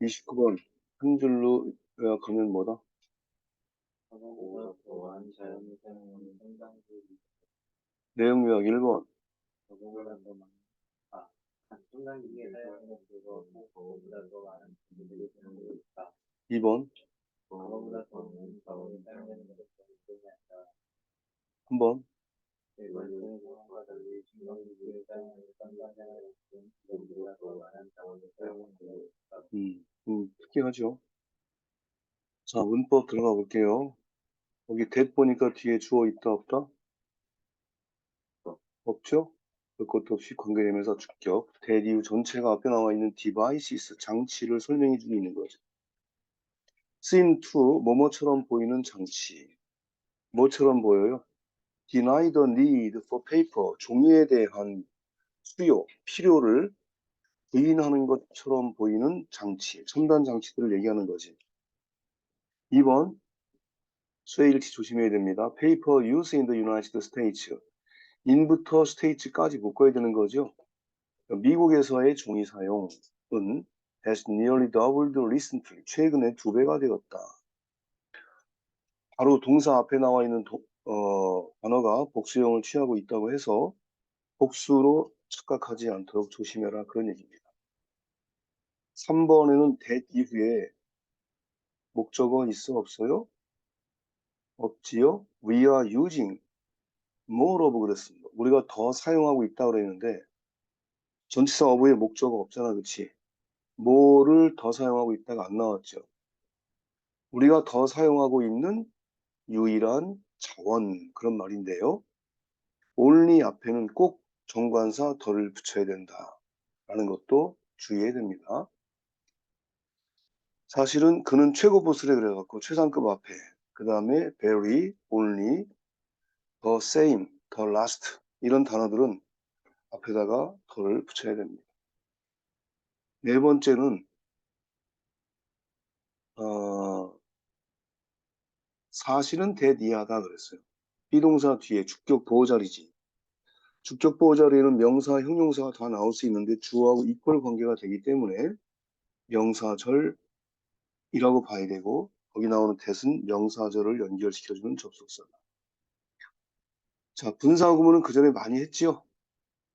29번 한 줄로 뭐다? 자연의 사용은 상당히 내용 요약 1번 저거보다 더 많은 아, 상당히 사용은 그거 저거보다 더 많은 분들이 사용하고 있다. 2번 저거보다 더 많은 자원이 사용되는 것은 때문에 아니라 3번 일 특이하죠. 자, 문법 들어가 볼게요. 여기 that 보니까 뒤에 주어 있다 없다? 없죠? 볼 것도 없이 관계되면서 주격. 이후 전체가 앞에 나와 있는 devices, 장치를 설명해 주고 있는 거죠. seem to, 뭐뭐처럼 보이는 장치. 뭐처럼 보여요? deny the need for paper, 종이에 대한 수요, 필요를 부인하는 것처럼 보이는 장치, 첨단 장치들을 얘기하는 거지. 2번, 쇠일치 조심해야 됩니다. paper use in the United States. in부터 state까지 묶어야 되는 거죠. 미국에서의 종이 사용은 has nearly doubled recently. 최근에 두 배가 되었다. 바로 동사 앞에 나와 있는 도- 어, 단어가 복수형을 취하고 있다고 해서 복수로 착각하지 않도록 조심해라 그런 얘기입니다. 3번에는 that 이후에 목적어 있어 없어요? 없지요? We are using more of 그랬습니다. 우리가 더 사용하고 있다 그랬는데 전치사 어부의 목적어 없잖아, 그치? 뭐를 더 사용하고 있다가 안 나왔죠. 우리가 더 사용하고 있는 유일한 자원 그런 말인데요. only 앞에는 꼭 정관사 덜을 붙여야 된다. 라는 것도 주의해야 됩니다. 사실은 그는 최고 보스래 그래갖고 최상급 앞에 그 다음에 very, only, the same, the last 이런 단어들은 앞에다가 덜을 붙여야 됩니다. 네 번째는 어, 사실은 대니하다 그랬어요. 비동사 뒤에 주격 보호 자리지. 주격 보호 자리에는 명사, 형용사가 다 나올 수 있는데 주어하고 이퀄 관계가 되기 때문에 명사절 이라고 봐야 되고 거기 나오는 대은 명사절을 연결시켜주는 접속사다. 자, 분사 구문은 그 전에 많이 했지요.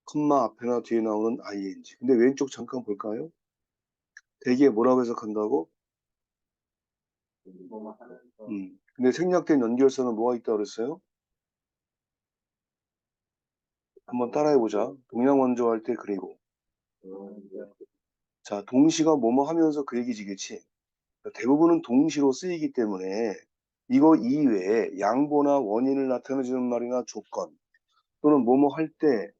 컴마 앞에나 뒤에 나오는 ing. 근데 왼쪽 잠깐 볼까요? 대개 뭐라고 해석한다고? 음. 근데 생략된 연결사는 뭐가 있다고 그랬어요? 한번 따라해보자. 동양 원조 할 때 그리고. 자, 동시가 뭐뭐 하면서 그 얘기지겠지. 대부분은 동시로 쓰이기 때문에 이거 이외에 양보나 원인을 나타내주는 말이나 조건 또는 뭐뭐 할 때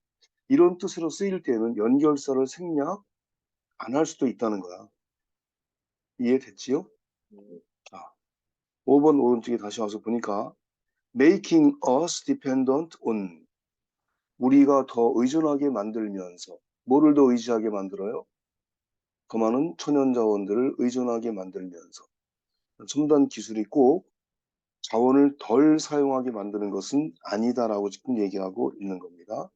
이런 뜻으로 쓰일 때는 연결사를 생략 안 할 수도 있다는 거야. 이해됐지요? 자, 5번 오른쪽에 다시 와서 보니까 making us dependent on 우리가 더 의존하게 만들면서 뭐를 더 의지하게 만들어요? 더 많은 천연 자원들을 의존하게 만들면서 첨단 기술이 꼭 자원을 덜 사용하게 만드는 것은 아니다라고 지금 얘기하고 있는 겁니다.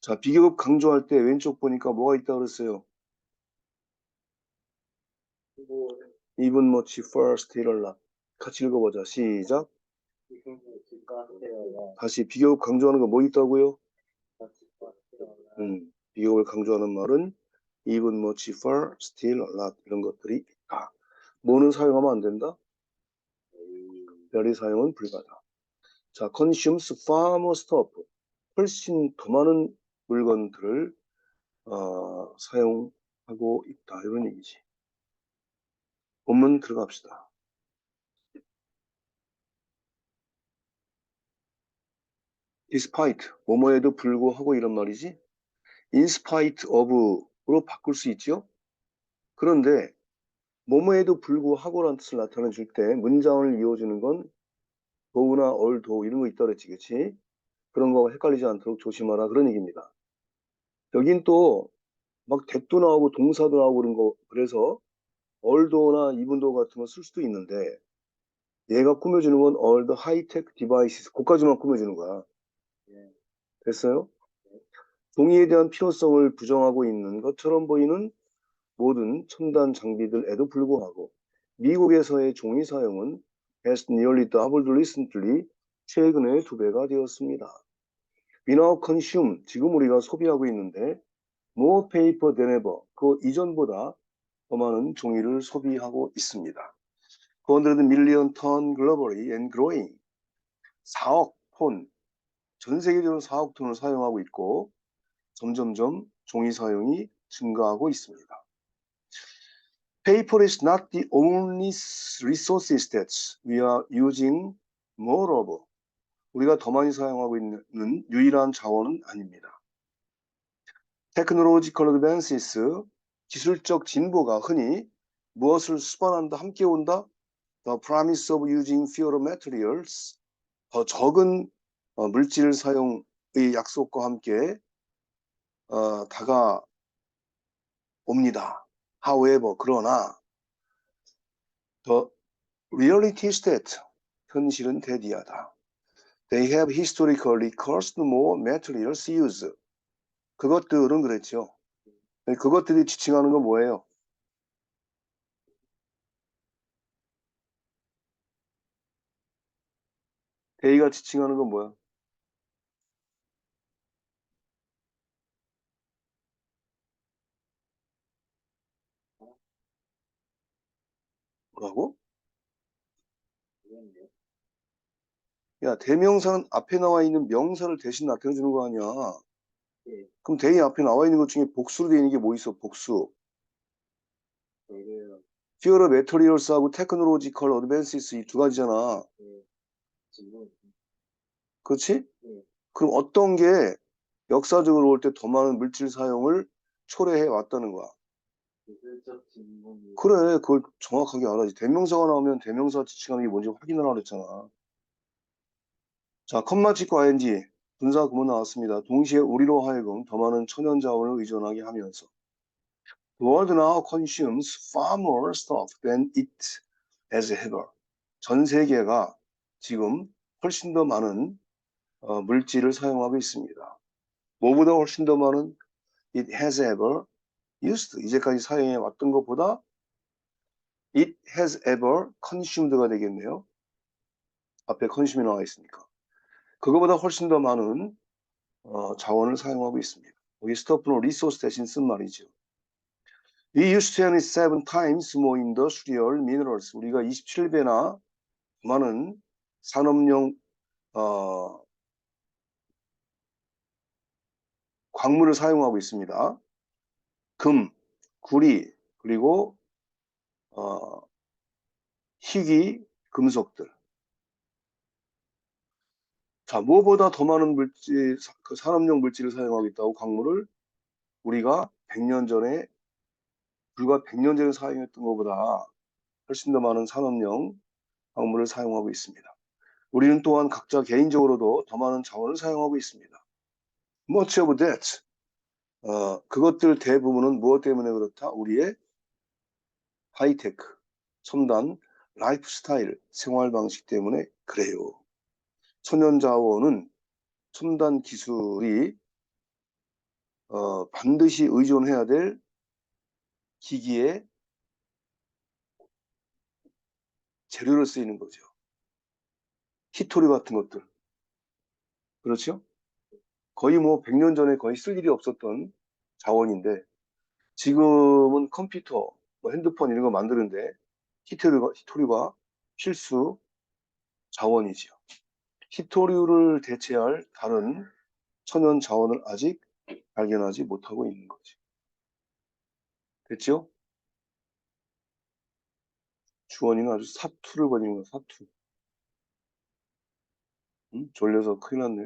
자, 비교급 강조할 때 왼쪽 보니까 뭐가 있다 그랬어요? even much first, lot. 같이 읽어보자. 시작. 다시 비교급 강조하는 거 뭐 있다고요? 음, 비교급을 강조하는 말은 even much far, still a lot 이런 것들이 있다. 뭐는 사용하면 안 된다? 별이 사용은 불가다. 자, consumes far more stuff. 훨씬 더 많은 물건들을 어, 사용하고 있다. 이런 얘기지. 본문 들어갑시다. despite, 뭐뭐에도 불구하고 이런 말이지. spite of 로 바꿀 수 있죠. 그런데 뭐뭐에도 불구하고라는 뜻을 나타내 줄 때 문장을 이어주는 건 더우나 얼도 이런 거 있다 그랬지, 그치? 그런 거 헷갈리지 않도록 조심하라 그런 얘기입니다. 여긴 또 막 대도 나오고 동사도 나오고 그런 거 그래서 얼도나 이분도 같은 거 쓸 수도 있는데 얘가 꾸며주는 건 the high-tech devices 그까지만 꾸며주는 거야. 됐어요? 종이에 대한 필요성을 부정하고 있는 것처럼 보이는 모든 첨단 장비들에도 불구하고 미국에서의 종이 사용은 has nearly doubled recently 최근에 두 배가 되었습니다. We now consume 지금 우리가 소비하고 있는데 more paper than ever 그 이전보다 더 많은 종이를 소비하고 있습니다. 400 million ton globally and growing 4억 톤, 전 세계적으로 4억 톤을 사용하고 있고 점점점 종이 사용이 증가하고 있습니다. Paper is not the only resources that we are using more of. 우리가 더 많이 사용하고 있는 유일한 자원은 아닙니다. Technological advances, 기술적 진보가 흔히 무엇을 수반한다, 함께 온다? The promise of using fewer materials, 더 적은 어, 물질 사용의 약속과 함께 어, 다가옵니다. However, 그러나 the reality is that 현실은 대디하다. They have historically cost more materials used. 그것들은 그랬죠. 그것들이 지칭하는 건 뭐예요? 데이가 지칭하는 건 뭐야? 뭐라고? 야, 대명사는 앞에 나와 있는 명사를 대신 나타내 주는 거 아니야. 예. 그럼 데이 앞에 나와 있는 것 중에 복수로 되어 있는 게 뭐 있어? 복수. Fewer materials하고 technological advances 이두 가지잖아. 지금 그렇지? 네. 그럼 어떤 게 역사적으로 올 때 더 많은 물질 사용을 초래해 왔다는 거야. 그래, 그걸 정확하게 알아야지. 대명사가 나오면 대명사 지칭하는 게 뭔지 확인하라 그랬잖아. 자, 컴마 찍고 ing, 분사 구문 나왔습니다. 동시에 우리로 하여금 더 많은 천연 자원을 의존하게 하면서 The world now consumes far more stuff than it has ever. 전 세계가 지금 훨씬 더 많은 어, 물질을 사용하고 있습니다. 뭐보다 훨씬 더 많은 it has ever used. 이제까지 사용해 왔던 것보다 it has ever consumed가 되겠네요. 앞에 consume이 나와 있으니까. 그거보다 훨씬 더 많은 어, 자원을 사용하고 있습니다. 여기 stuff는 resource 대신 쓴 말이죠. We used to have seven times more industrial minerals. 우리가 27배나 많은 산업용 어, 광물을 사용하고 있습니다. 금, 구리, 그리고 어, 희귀 금속들. 자, 무엇보다 더 많은 물질, 그 산업용 물질을 사용하고 있다고 광물을 우리가 100년 전에 불과 100년 전에 사용했던 것보다 훨씬 더 많은 산업용 광물을 사용하고 있습니다. 우리는 또한 각자 개인적으로도 더 많은 자원을 사용하고 있습니다. Much of that. 어, 그것들 대부분은 무엇 때문에 그렇다? 우리의 하이테크, 첨단, 라이프 스타일, 생활 방식 때문에 그래요. 천연 자원은 첨단 기술이 어, 반드시 의존해야 될 기기의 재료로 쓰이는 거죠. 히토리 같은 것들. 그렇죠? 거의 뭐 100년 전에 거의 쓸 일이 없었던 자원인데 지금은 컴퓨터, 뭐 핸드폰 이런 거 만드는데 히토리가, 히토리가 필수 자원이지요. 히토류를 대체할 다른 천연 자원을 아직 발견하지 못하고 있는 거지. 됐죠? 주원이는 아주 사투를 벌이는 거야, 사투. 응? 졸려서 큰일 났네.